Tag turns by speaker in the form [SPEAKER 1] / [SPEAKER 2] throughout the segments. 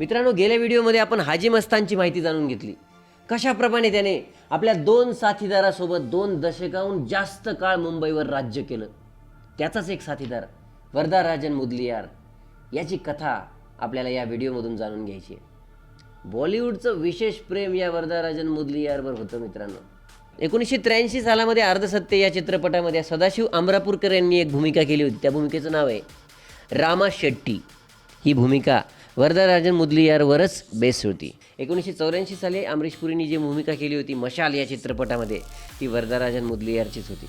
[SPEAKER 1] मित्रांनो गेल्या व्हिडिओमध्ये आपण हाजी मस्तानची माहिती जाणून घेतली. कशाप्रमाणे त्याने आपल्या दोन साथीदारासोबत दोन दशकाहून जास्त काळ मुंबईवर राज्य केलं. त्याचाच एक साथीदार वरदा राजन मुदलियार. याची कथा आपल्याला या व्हिडिओमधून जाणून घ्यायची आहे. बॉलिवूडचं विशेष प्रेम या वरदा राजन मुदलियारवर होतं मित्रांनो. एकोणीसशे त्र्याऐंशी सालामध्ये अर्धसत्य या चित्रपटामध्ये सदाशिव आमरापूरकर यांनी एक भूमिका केली होती. त्या भूमिकेचं नाव आहे रामा शेट्टी. ही भूमिका वरदाराजन मुदलियारवरच बेस होती. एकोणीसशे चौऱ्याऐंशी साली अमरीश पुरीनी जी भूमिका केली होती मशाल या चित्रपटामध्ये ती वरदाराजन मुदलियारचीच होती.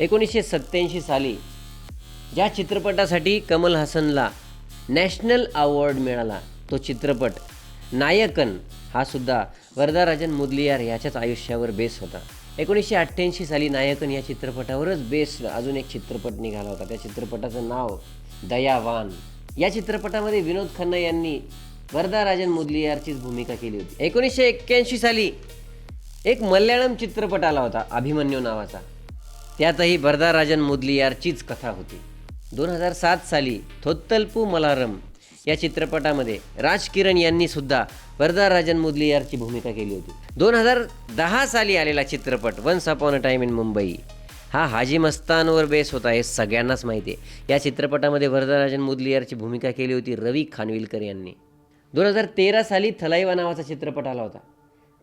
[SPEAKER 1] एकोणीसशे सत्त्याऐंशी साली ज्या चित्रपटासाठी कमल हसनला नॅशनल अवॉर्ड मिळाला तो चित्रपट नायकन हा सुद्धा वरदाराजन मुदलियार याच्याच आयुष्यावर बेस होता. एकोणीसशे अठ्ठ्याऐंशी साली नायकन या चित्रपटावरच बेस अजून एक चित्रपट निघाला होता. त्या चित्रपटाचं नाव दयावान. या चित्रपटामध्ये विनोद खन्ना यांनी वरदाराजन मुदलियारचीच भूमिका केली होती. एकोणीसशे एक्क्याऐंशी साली एक मल्याळम चित्रपट आला होता अभिमन्यू नावाचा. त्यातही वरदाराजन मुदलियारचीच कथा होती. दोन हजार सात साली थोत्तलपू मलारम या चित्रपटामध्ये राज किरण यांनी सुद्धा वरदाराजन मुदलियारची भूमिका केली होती. दोन हजार दहा साली आलेला चित्रपट once upon a time in Mumbai. हा हाजी मस्तानवर बेस होता हे सगळ्यांनाच माहिती आहे. या चित्रपटामध्ये वरदराजन मुदलियारची भूमिका केली होती रवी खानविलकर यांनी. दोन हजार तेरा साली थलाईवा नावाचा चित्रपट आला होता.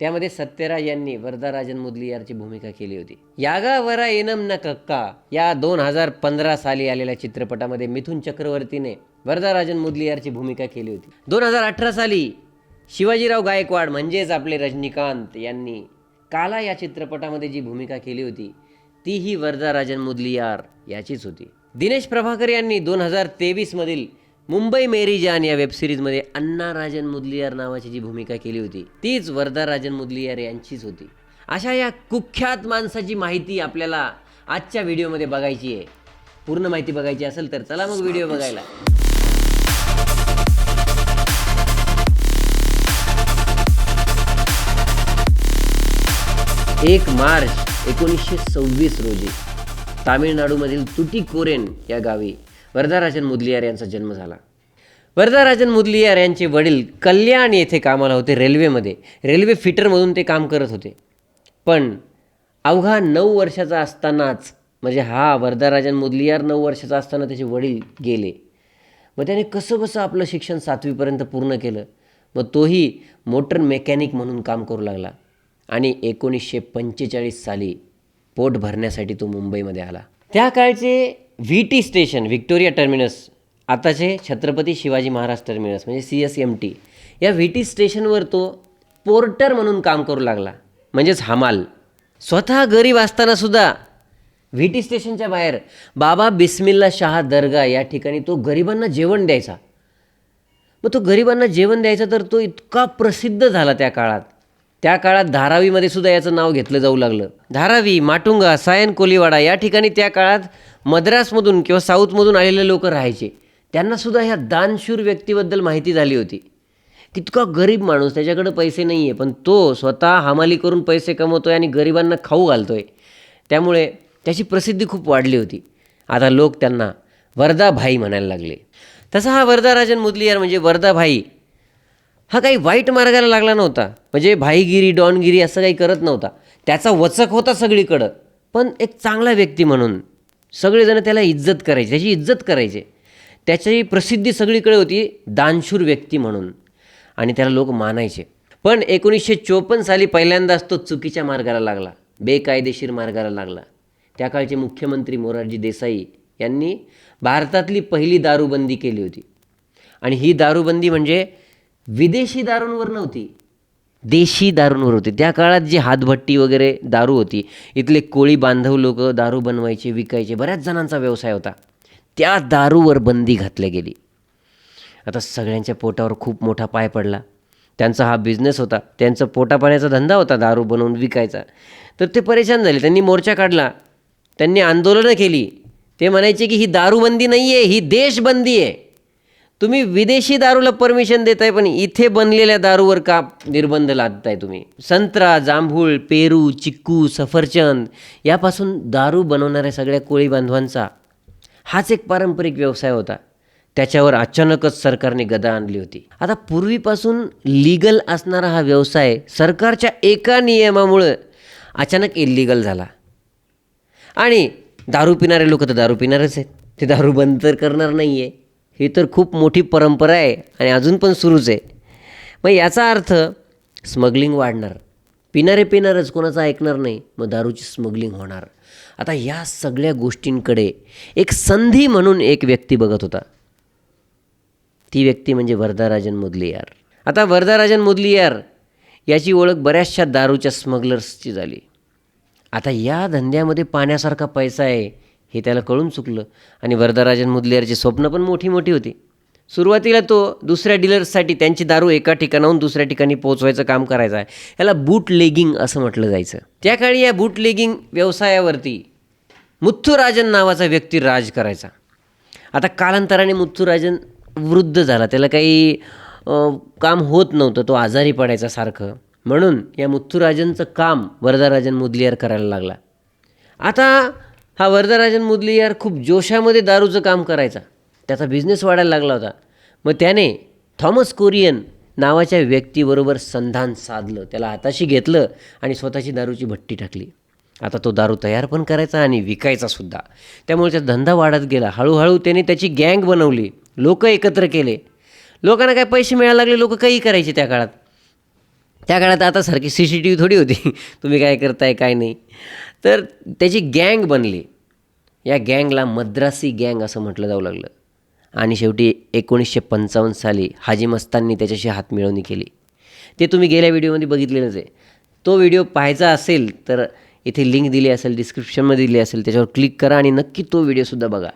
[SPEAKER 1] त्यामध्ये सत्यराज यांनी वरदराजन मुदलियारची भूमिका केली होती. यागा वरा एनम न कक्का या दोन हजार पंधरा साली आलेल्या चित्रपटामध्ये मिथुन चक्रवर्तीने वरदराजन मुदलियारची भूमिका केली होती. दोन हजार अठरा साली शिवाजीराव गायकवाड म्हणजेच आपले रजनीकांत यांनी काला या चित्रपटामध्ये जी भूमिका केली होती तीही वरदाराजन मुदलियार याचीच होती. दिनेश प्रभाकर यांनी दोन हजार तेवीसमधील मुंबई मेरी जान या वेबसिरीजमध्ये अण्णा राजन मुदलियार नावाची जी भूमिका केली होती तीच वर्धा राजन मुदलियार यांचीच होती. अशा या कुख्यात माणसाची माहिती आपल्याला आजच्या व्हिडिओमध्ये बघायची आहे. पूर्ण माहिती बघायची असेल तर चला मग व्हिडिओ बघायला. एक मार्च एकोणीसशे सव्वीस रोजी तामिळनाडूमधील तुटीकोरेन या गावी वरदाराजन मुदलियार यांचा जन्म झाला. वरदाराजन मुदलियार यांचे वडील कल्याण येथे कामाला होते रेल्वेमध्ये. रेल्वे फिटरमधून ते काम करत होते. पण अवघा नऊ वर्षाचा असतानाच म्हणजे हा वरदाराजन मुदलियार नऊ वर्षाचा असताना त्याचे वडील गेले. मग त्याने कसं बसं आपलं शिक्षण सातवीपर्यंत पूर्ण केलं? मग तोही मोटर मेकॅनिक म्हणून काम करू लागला. आणि एकोणीसशे पंचेचाळीस साली पोट भरण्यासाठी तो मुंबईमध्ये आला. त्या काळचे V T station Victoria terminus आताचे छत्रपती शिवाजी महाराज टर्मिनस म्हणजे सी एस एम टी या व्ही टी स्टेशनवर तो पोर्टर म्हणून काम करू लागला. म्हणजेच हमाल. स्वतः गरीब असतानासुद्धा व्ही टी स्टेशनच्या बाहेर बाबा बिस्मिल्ला शहा दर्गा या ठिकाणी तो गरिबांना जेवण द्यायचा. मग तो गरिबांना जेवण द्यायचा तर तो इतका प्रसिद्ध झाला त्या काळात. त्या काळात धारावीमध्ये सुद्धा याचं नाव घेतलं जाऊ लागलं. धारावी माटुंगा सायन कोलीवाडा या ठिकाणी त्या काळात मद्रासमधून किंवा साऊथमधून आलेले लोक राहायचे. त्यांनासुद्धा ह्या दानशूर व्यक्तीबद्दल माहिती झाली होती. कितका गरीब माणूस त्याच्याकडे पैसे नाही आहे पण तो स्वतः हमाली करून पैसे कमवतो आहे आणि गरिबांना खाऊ घालतो आहे त्यामुळे त्याची प्रसिद्धी खूप वाढली होती. आता लोक त्यांना वर्धाभाई म्हणायला लागले. तसा हा वर्धाराजन मुदलियार म्हणजे वर्धाभाई हा काही वाईट मार्गाला लागला नव्हता. म्हणजे भाईगिरी डॉनगिरी असं काही करत नव्हता. त्याचा वचक होता सगळीकडं. पण एक चांगला व्यक्ती म्हणून सगळेजण त्याला इज्जत करायचे त्याची इज्जत करायचे. त्याची प्रसिद्धी सगळीकडे होती दानशूर व्यक्ती म्हणून. आणि त्याला लोक मानायचे. पण एकोणीसशे चोपन्न साली पहिल्यांदाच तो चुकीच्या मार्गाला लागला. बेकायदेशीर मार्गाला लागला. त्या काळचे मुख्यमंत्री मोरारजी देसाई यांनी भारतातली पहिली दारूबंदी केली होती. आणि ही दारूबंदी म्हणजे विदेशी दारूंवर नव्हती. देशी दारूंवर होती. त्या काळात जी हातभट्टी वगैरे दारू होती इथले कोळी बांधव लोक दारू बनवायचे विकायचे बऱ्याच जणांचा व्यवसाय होता. त्या दारूवर बंदी घातली गेली. आता सगळ्यांच्या पोटावर खूप मोठा पाय पडला. त्यांचा हा बिझनेस होता. त्यांचा पोटापाण्याचा धंदा होता दारू बनवून विकायचा. तर ते परेशान झाले. त्यांनी मोर्चा काढला. त्यांनी आंदोलनं केली. ते म्हणायचे की ही दारूबंदी नाही आहे ही देशबंदी आहे. तुम्ही विदेशी दारूला परमिशन देताय पण इथे बनलेल्या दारूवर का निर्बंध लादताय तुम्ही? संत्रा जांभूळ पेरू चिक्कू सफरचंद यापासून दारू बनवणाऱ्या सगळ्या कोळी बांधवांचा हाच एक पारंपरिक व्यवसाय होता. त्याच्यावर अचानकच सरकारने गदा आणली होती. आता पूर्वीपासून लीगल असणारा हा व्यवसाय सरकारच्या एका नियमामुळं अचानक इल्लीगल झाला. आणि दारू पिणारे लोक तर दारू पिणारच आहेत. ते दारू बंद तर करणार नाही आहे ही तर खूप मोठी परंपरा आहे आणि अजून पण सुरूच आहे. मग याचा अर्थ स्मगलिंग वाढणार. पिणारे पिणारच कोणाचं ऐकणार नाही. मग दारूची स्मगलिंग होणार. आता या सगळ्या गोष्टींकडे एक संधी म्हणून एक व्यक्ती बघत होता. ती व्यक्ती म्हणजे वरदाराजन मुदलियार. आता वरदाराजन मुदलियार याची ओळख बऱ्याचशा दारूच्या स्मगलर्सची झाली. आता या धंद्यामध्ये पाण्यासारखा पैसा आहे. हे त्याला कळून चुकलं. आणि वरदराजन मुदलियारची स्वप्न पण मोठी मोठी होती. सुरुवातीला तो दुसऱ्या डीलर्ससाठी त्यांची दारू एका ठिकाणाहून दुसऱ्या ठिकाणी पोहोचवायचं काम करायचं आहे. याला बूट लेगिंग असं म्हटलं जायचं. त्या काळी या बूट लेगिंग व्यवसायावरती मुथ्थुराजन नावाचा व्यक्ती राज करायचा. आता कालांतराने मुथ्थुराजन वृद्ध झाला. त्याला काही काम होत नव्हतं. तो आजारी पडायचा सारखं. म्हणून या मुथ्थुराजनचं काम वरदाराजन मुदलियार करायला लागला. आता हा वर्धराजन मुदली यार खूप जोशामध्ये दारूचं काम करायचा. त्याचा बिझनेस वाढायला लागला होता. मग त्याने थॉमस कोरियन नावाच्या व्यक्तीबरोबर संधान साधलं. त्याला हाताशी घेतलं आणि स्वतःची दारूची भट्टी टाकली. आता तो दारू तयार पण करायचा आणि विकायचा सुद्धा. त्यामुळे त्याचा धंदा वाढत गेला. हळूहळू त्याने त्याची गँग बनवली. लोक एकत्र केले. लोकांना काय पैसे मिळायला लागले लोक काही करायचे त्या काळात. त्या काळात आता सारखी सी सी टी व्ही थोडी होती. तुम्ही काय करताय काय नाही. तर त्याची गँग बनली. या गँगला मद्रासी गँग असं म्हटलं जाऊ लागलं. आणि शेवटी एकोणीसशे पंचावन्न साली हाजी मस्तांनी त्याच्याशी हातमिळवणी केली. ते तुम्ही गेल्या व्हिडिओमध्ये बघितलेलंच आहे. तो व्हिडिओ पाहायचा असेल तर इथे लिंक दिली असेल डिस्क्रिप्शनमध्ये दिली असेल त्याच्यावर क्लिक करा आणि नक्की तो व्हिडिओसुद्धा बघा.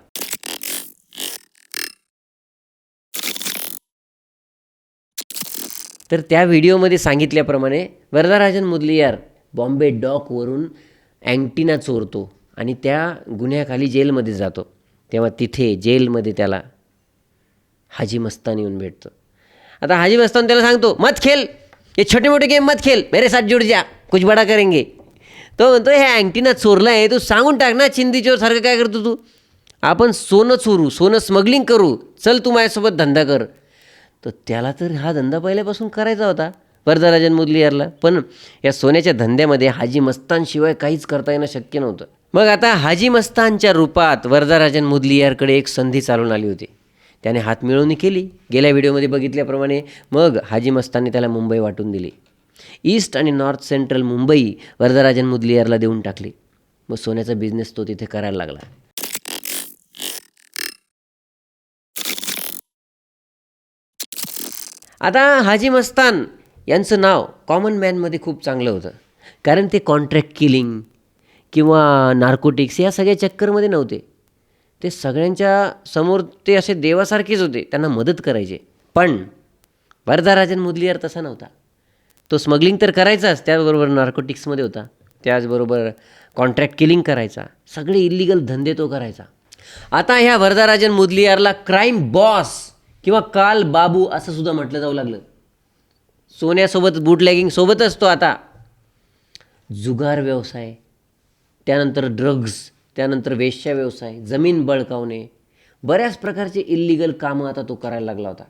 [SPEAKER 1] तर त्या व्हिडिओमध्ये सांगितल्याप्रमाणे वरदाराजन मुदलियार बॉम्बे डॉकवरून अँटिना चोरतो आणि त्या गुन्ह्याखाली जेलमध्ये जातो. तेव्हा तिथे जेलमध्ये त्याला हाजी मस्तान येऊन भेटतो. आता हाजी मस्तान त्याला सांगतो मत खेल. हे छोटे मोठे गेम मत खेल. मेरे साथ जुड जा. कुछ बडा करेंगे. तो म्हणतो हे अँटिना चोरला आहे. तू सांगून टाक ना चिंदी चोर सारखं काय करतो तू? आपण सोनं चोरू सोनं स्मगलिंग करू. चल तू माझ्यासोबत धंदा कर. तर त्याला तर हा धंदा पहिल्यापासून करायचा होता. वरदराजन मुदलियारला पण या सोन्याच्या धंद्यामध्ये हाजी मस्तानशिवाय काहीच करता येणं शक्य नव्हतं. मग आता हाजी मस्तानच्या रूपात वरदाराजन मुदलियारकडे एक संधी चालून आली होती. त्याने हात मिळवणी केली. गेल्या व्हिडिओमध्ये बघितल्याप्रमाणे मग हाजी मस्तानने त्याला मुंबई वाटून दिली. ईस्ट आणि नॉर्थ सेंट्रल मुंबई वरदराजन मुदलियारला देऊन टाकली. मग सोन्याचा बिझनेस तो तिथे करायला लागला. आता हाजी मस्तान यांचं नाव कॉमन मॅनमध्ये खूप चांगलं होतं. कारण ते कॉन्ट्रॅक्ट किलिंग किंवा नार्कोटिक्स या सगळ्या चक्करमध्ये नव्हते. ते सगळ्यांच्या समोर ते असे देवासारखेच होते. त्यांना मदत करायचे. पण वरदाराजन मुदलियार तसा नव्हता. तो स्मगलिंग तर करायचाच त्याचबरोबर नार्कोटिक्समध्ये होता. त्याचबरोबर कॉन्ट्रॅक्ट किलिंग करायचा. सगळे इलिगल धंदे तो करायचा. आता ह्या वरदाराजन मुदलियारला क्राईम बॉस किंवा काल बाबू असं सुद्धा म्हटलं जाऊ लागलं. सोन्यासोबत बूटलॅगिंग सोबतच तो आता. जुगार व्यवसाय त्यानंतर ड्रग्ज त्यानंतर वेश्या व्यवसाय जमीन बळकावणे बऱ्याच प्रकारचे इल्लिगल कामं आता तो करायला लागला होता.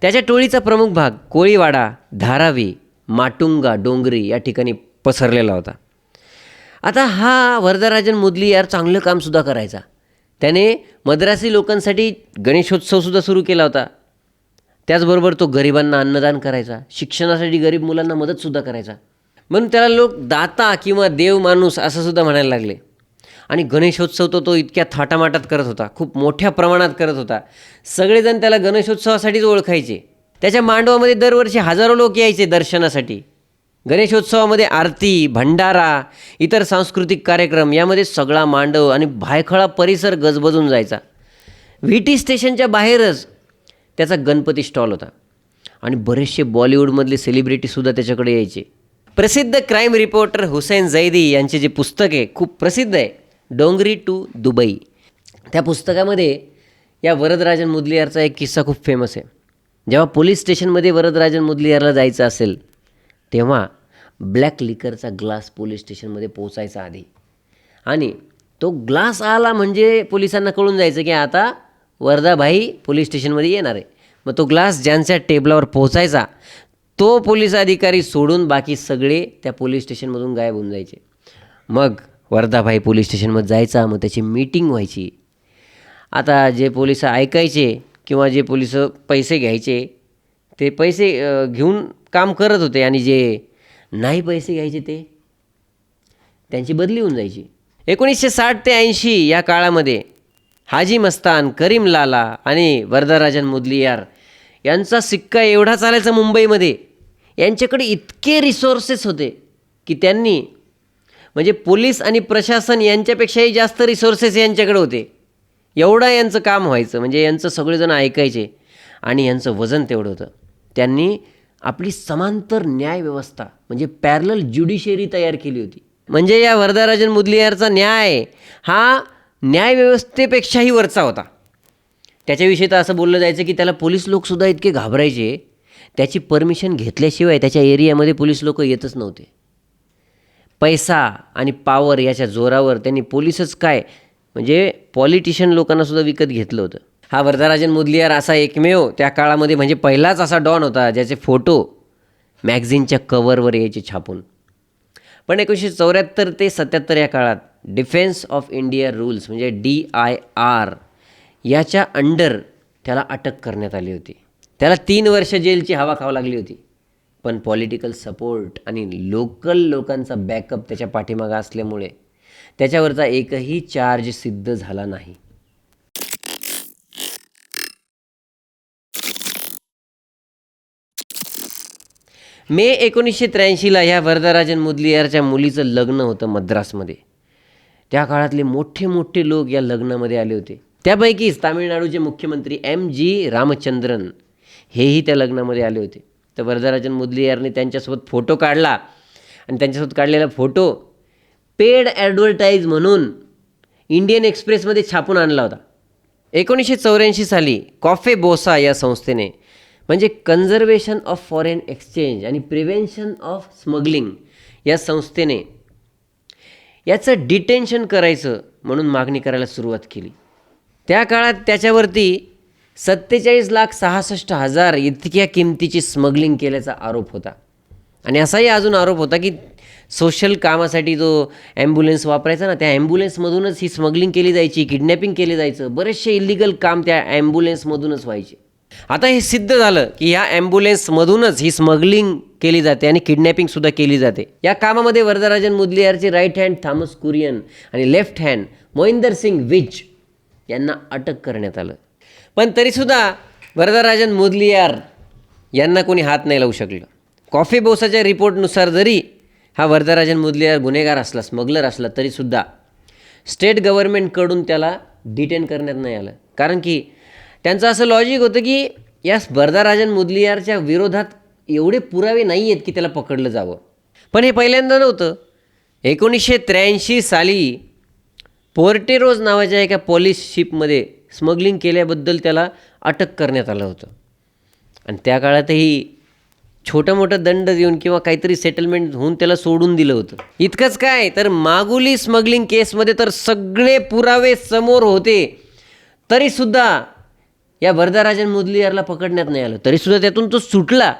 [SPEAKER 1] त्याच्या टोळीचा प्रमुख भाग कोळीवाडा धारावी माटुंगा डोंगरी या ठिकाणी पसरलेला होता. आता हा वरदराजन मुदली यार चांगलं कामसुद्धा करायचा. त्याने मद्रासी लोकांसाठी गणेशोत्सवसुद्धा सुरू केला होता. त्याचबरोबर तो गरिबांना अन्नदान करायचा शिक्षणासाठी गरीब मुलांना मदतसुद्धा करायचा. म्हणून त्याला लोक दाता किंवा देव माणूस असंसुद्धा म्हणायला लागले. आणि गणेशोत्सव तो तो इतक्या थाटामाटात करत होता खूप मोठ्या प्रमाणात करत होता. सगळेजण त्याला गणेशोत्सवासाठीच ओळखायचे. त्याच्या मांडवामध्ये दरवर्षी हजारो लोक यायचे दर्शनासाठी. गणेशोत्सवामध्ये आरती भंडारा इतर सांस्कृतिक कार्यक्रम यामध्ये सगळा मांडव आणि भायखळा परिसर गजबजून जायचा. व्ही टी स्टेशनच्या बाहेरच त्याचा गणपती स्टॉल होता. आणि बरेचसे बॉलिवूडमधले सेलिब्रिटीसुद्धा त्याच्याकडे यायचे. प्रसिद्ध क्राईम रिपोर्टर हुसेन जैदी यांचे जे पुस्तक आहे खूप प्रसिद्ध आहे. डोंगरी टू दुबई. त्या पुस्तकामध्ये या वरदराजन मुदलियारचा एक किस्सा खूप फेमस आहे. जेव्हा पोलीस स्टेशनमध्ये वरदराजन मुदलियारला जायचं असेल तेव्हा ब्लॅक लिकरचा ग्लास पोलीस स्टेशनमध्ये पोचायचा आधी. आणि तो ग्लास आला म्हणजे पोलिसांना कळून जायचं की आता वर्धाभाई पोलीस स्टेशनमध्ये येणार आहे. मग तो ग्लास ज्यांच्या टेबलावर पोहोचायचा तो पोलीस अधिकारी सोडून बाकी सगळे त्या पोलीस स्टेशनमधून गायब होऊन जायचे. मग वर्धाभाई पोलीस स्टेशनमध्ये जायचा मग त्याची मीटिंग व्हायची. आता जे पोलीस ऐकायचे किंवा जे पोलीस पैसे घ्यायचे ते पैसे घेऊन काम करत होते आणि जे नाही पैसे घ्यायचे ते त्यांची बदली होऊन जायची. एकोणीसशे साठ ते ऐंशी या काळामध्ये हाजी मस्तान करीम लाला आणि वरदाराजन मुदलियार यांचा सिक्का एवढा चालायचा मुंबईमध्ये. यांच्याकडे इतके रिसोर्सेस होते की त्यांनी म्हणजे पोलीस आणि प्रशासन यांच्यापेक्षाही जास्त रिसोर्सेस यांच्याकडे होते. एवढं यांचं काम व्हायचं म्हणजे यांचं सगळेजण ऐकायचे आणि यांचं वजन तेवढं होतं. त्यांनी आपली समांतर न्यायव्यवस्था म्हणजे पॅरल ज्युडिशियरी तयार केली होती. म्हणजे या वरदाराजन मुदलियारचा न्याय हा न्यायव्यवस्थेपेक्षाही वरचा होता. त्याच्याविषयी तर असं बोललं जायचं की त्याला पोलीस लोकसुद्धा इतके घाबरायचे त्याची परमिशन घेतल्याशिवाय त्याच्या एरियामध्ये पोलीस लोक येतच नव्हते. पैसा आणि पावर याच्या जोरावर त्यांनी पोलीसच काय म्हणजे पॉलिटिशियन लोकांनासुद्धा विकत घेतलं होतं. हा वरदराजन मुदलियार असा एकमेव त्या काळामध्ये म्हणजे पहिलाच असा डॉन होता ज्याचे फोटो मॅगझिनच्या कवरवर यायचे छापून. पण एकोणीसशे चौऱ्याहत्तर ते सत्याहत्तर या काळात डिफेन्स ऑफ इंडिया रूल्स म्हणजे डी आय आर याच्या अंडर त्याला अटक करण्यात आली होती. त्याला तीन वर्ष जेलची हवा खावं लागली होती. पण पॉलिटिकल सपोर्ट आणि लोकल लोकांचा बॅकअप त्याच्या पाठीमागा असल्यामुळे त्याच्यावरचा एकही चार्ज सिद्ध झाला नाही. मे एकोणीसशे त्र्याऐंशीला ह्या वरदराजन मुदलियारच्या मुलीचं लग्न होतं मद्रासमध्ये. त्या काळातले मोठे मोठे लोक या लग्नामध्ये आले होते. त्यापैकीच तामिळनाडूचे मुख्यमंत्री एम जी रामचंद्रन हेही त्या लग्नामध्ये आले होते. तर वरदराजन मुदलियारने त्यांच्यासोबत फोटो काढला आणि त्यांच्यासोबत काढलेला फोटो पेड ॲडव्हर्टाईज म्हणून इंडियन एक्सप्रेसमध्ये छापून आणला होता. एकोणीसशे चौऱ्याऐंशी साली कॉफे बोसा या संस्थेने म्हणजे कन्झर्वेशन ऑफ फॉरेन एक्सचेंज आणि प्रिव्हेन्शन ऑफ स्मगलिंग या संस्थेने याचं डिटेन्शन करायचं म्हणून मागणी करायला सुरुवात केली. त्या काळात त्याच्यावरती सत्तेचाळीस लाख सहासष्ट हजार इतक्या किमतीची स्मगलिंग केल्याचा आरोप होता. आणि असाही अजून आरोप होता की सोशल कामासाठी जो ॲम्ब्युलन्स वापरायचा ना त्या ॲम्ब्युलन्समधूनच ही स्मगलिंग केली जायची किडनॅपिंग केली जायचं बरेचसे इलिगल काम त्या ॲम्ब्युलन्समधूनच व्हायचे. आता हे सिद्ध झालं की ह्या ॲम्ब्युलन्समधूनच ही स्मगलिंग केली जाते आणि किडनॅपिंगसुद्धा केली जाते. या कामामध्ये वरदराजन मुदलियारचे राईट हँड थॉमस कुरियन आणि लेफ्ट हँड मोहिंदर सिंग विज यांना अटक करण्यात आलं. पण तरीसुद्धा वरदराजन मुदलियार यांना कोणी हात नाही लावू शकलं. कॉफी बोसाच्या रिपोर्टनुसार जरी हा वरदराजन मुदलियार गुन्हेगार असला स्मगलर असला तरीसुद्धा स्टेट गव्हर्नमेंटकडून त्याला डिटेन करण्यात नाही आलं. कारण की त्यांचं असं लॉजिक होतं की या स्पर्धाराजन मुदलियारच्या विरोधात एवढे पुरावे नाही आहेत की त्याला पकडलं जावं. पण हे पहिल्यांदा नव्हतं. एकोणीसशे त्र्याऐंशी साली पोर्टेरोज नावाच्या एका पोलीस शिपमध्ये स्मगलिंग केल्याबद्दल त्याला अटक करण्यात आलं होतं. आणि त्या काळातही छोटं मोठं दंड देऊन किंवा काहीतरी सेटलमेंट होऊन त्याला सोडून दिलं होतं. इतकंच काय तर मागुली स्मगलिंग केसमध्ये तर सगळे पुरावे समोर होते. तरीसुद्धा या वरदाराजन मुदलियारला पकडण्यात नाही आलं. तरीसुद्धा त्यातून तो सुटला.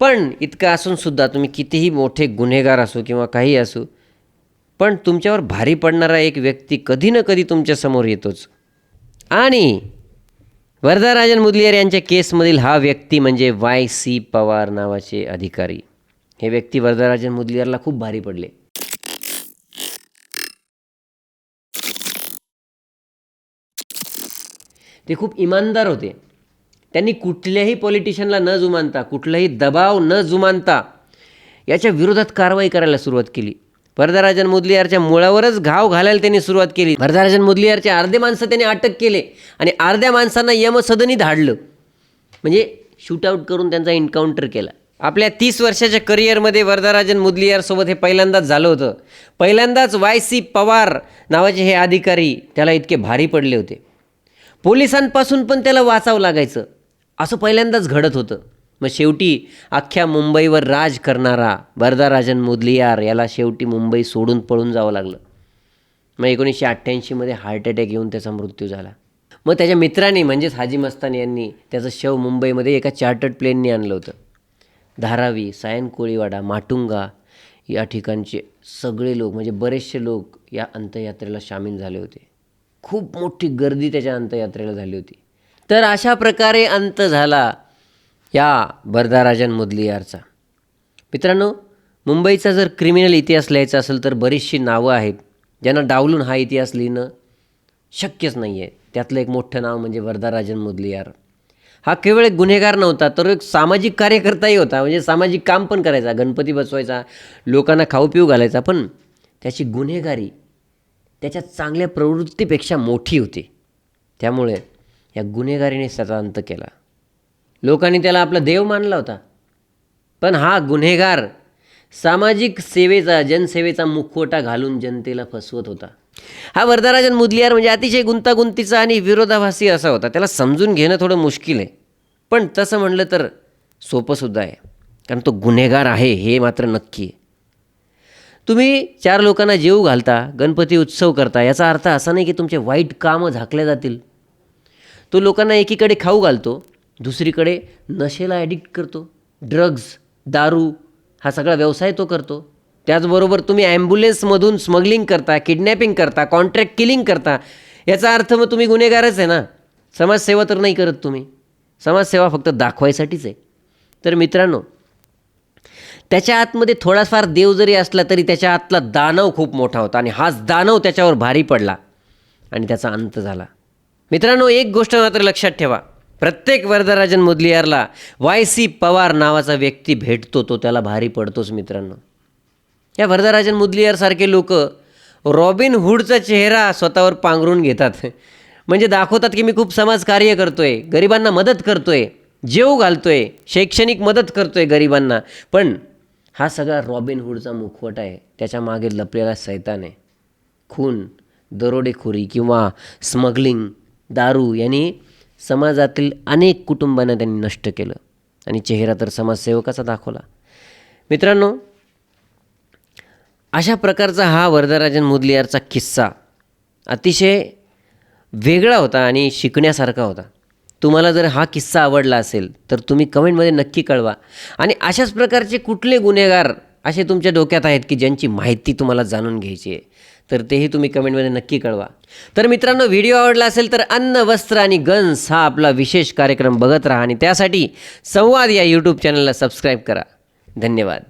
[SPEAKER 1] पण इतकं असूनसुद्धा तुम्ही कितीही मोठे गुन्हेगार असो किंवा काही असो पण तुमच्यावर भारी पडणारा एक व्यक्ती कधी ना कधी तुमच्यासमोर येतोच. आणि वरदाराजन मुदलियार यांच्या केसमधील हा व्यक्ती म्हणजे वाय सी पवार नावाचे अधिकारी. हे व्यक्ती वरदाराजन मुदलियारला खूप भारी पडले. ते खूप इमानदार होते. त्यांनी कुठल्याही पॉलिटिशियनला न जुमानता कुठलाही दबाव न जुमानता याच्या विरोधात कारवाई करायला सुरुवात केली. वरदाराजन मुदलियारच्या मुळावरच घाव घालायला त्यांनी सुरुवात केली. वरदाराजन मुदलियारचे अर्धे माणसं त्यांनी अटक केले आणि अर्ध्या माणसांना यमसदनी धाडलं. म्हणजे शूटआउट करून त्यांचा एन्काउंटर केला. आपल्या तीस वर्षाच्या करिअरमध्ये वरदाराजन मुदलियारसोबत हे पहिल्यांदाच झालं होतं. पहिल्यांदाच वाय सी पवार नावाचे हे अधिकारी त्याला इतके भारी पडले होते. पोलिसांपासून पण त्याला वाचावं लागायचं. असं पहिल्यांदाच घडत होतं. मग शेवटी अख्ख्या मुंबईवर राज करणारा वरदाराजन मुदलियार याला शेवटी मुंबई सोडून पळून जावं लागलं. मग एकोणीसशे अठ्ठ्याऐंशीमध्ये हार्ट अटॅक येऊन त्याचा मृत्यू झाला. मग त्याच्या मित्रांनी म्हणजेच हाजी मस्तान यांनी त्याचं शव मुंबईमध्ये एका चार्टर्ड प्लेननी आणलं होतं. धारावी सायन कोळीवाडा माटुंगा या ठिकाणचे सगळे लोक म्हणजे बरेचसे लोक या अंत्ययात्रेला सामील झाले होते. खूप मोठी गर्दी त्याच्या अंतयात्रेला झाली होती. तर अशा प्रकारे अंत झाला या वरदाराजन मुदलियारचा मित्रांनो मुंबईचा जर क्रिमिनल इतिहास लिहायचा असेल तर बरीचशी नावं आहेत. ज्यांना डावलून हा इतिहास लिहिणं शक्यच नाही आहे त्यातलं एक मोठं नाव म्हणजे वरदाराजन मुदलियार हा केवळ एक गुन्हेगार नव्हता तर एक सामाजिक कार्यकर्ताही होता. म्हणजे सामाजिक काम पण करायचा गणपती बसवायचा लोकांना खाऊ पिऊ घालायचा. पण त्याची गुन्हेगारी त्याच्या चांगल्या प्रवृत्तीपेक्षा मोठी होती. त्यामुळे या गुन्हेगारीने त्याचा अंत केला. लोकांनी त्याला आपला देव मानला होता. पण हा गुन्हेगार सामाजिक सेवेचा जनसेवेचा मुखवटा घालून जनतेला फसवत होता. हा वरदाराजन मुदलियार म्हणजे अतिशय गुंतागुंतीचा आणि विरोधाभासी असा होता. त्याला समजून घेणं थोडं मुश्किल आहे. पण तसं म्हणलं तर सोपंसुद्धा आहे. कारण तो गुन्हेगार आहे हे मात्र नक्की आहे. तुम्ही चार लोकांना जेव घालता गणपती उत्सव करता याचा अर्थ असा नाही की तुमचे वाईट कामं झाकल्या जातील. तो लोकांना एकीकडे खाऊ घालतो दुसरीकडे नशेला ॲडिक्ट करतो. ड्रग्ज दारू हा सगळा व्यवसाय तो करतो. त्याचबरोबर तुम्ही ॲम्ब्युलन्समधून स्मगलिंग करता किडनॅपिंग करता कॉन्ट्रॅक्ट किलिंग करता. याचा अर्थ मग तुम्ही गुन्हेगारच आहे ना. समाजसेवा तर नाही करत तुम्ही. समाजसेवा फक्त दाखवायसाठीच आहे. तर मित्रांनो त्याच्या आतमध्ये थोडाफार देव जरी असला तरी त्याच्या आतला दानव खूप मोठा होता आणि हाच दानव त्याच्यावर भारी पडला आणि त्याचा अंत झाला. मित्रांनो एक गोष्ट मात्र लक्षात ठेवा. प्रत्येक वरदराजन मुदलियारला वाय सी पवार नावाचा व्यक्ती भेटतो तो त्याला भारी पडतोच मित्रांनो. या वरदराजन मुदलियारसारखे लोक रॉबिन हुडचा चेहरा स्वतःवर पांघरून घेतात. म्हणजे दाखवतात की मी खूप समाजकार्य करतो आहे गरिबांना मदत करतो आहे जेव घालतो आहे शैक्षणिक मदत करतो आहे गरिबांना. पण हा सगळा रॉबिन हुडचा मुखवटा आहे. त्याच्यामागे लपलेला सैतान आहे. खून दरोडेखोरी किंवा स्मगलिंग दारू यांनी समाजातील अनेक कुटुंबांना त्यांनी नष्ट केलं आणि चेहरा तर समाजसेवकाचा दाखवला. मित्रांनो अशा प्रकारचा हा वरदराजन मुदलियारचा किस्सा अतिशय वेगळा होता आणि शिकण्यासारखा होता. तुम्हाला जर हा किस्सा आवडला असेल तर तुम्ही कमेंटमध्ये नक्की कळवा. आणि अशाच प्रकारचे कुठले गुन्हेगार असे तुमच्या डोक्यात आहेत की ज्यांची माहिती तुम्हाला जाणून घ्यायची आहे तर तेही तुम्ही कमेंटमध्ये नक्की कळवा. तर मित्रांनो व्हिडिओ आवडला असेल तर अन्न वस्त्र आणि गन्स हा आपला विशेष कार्यक्रम बघत राहा आणि त्यासाठी संवाद या यूट्यूब चॅनलला सबस्क्राईब करा. धन्यवाद.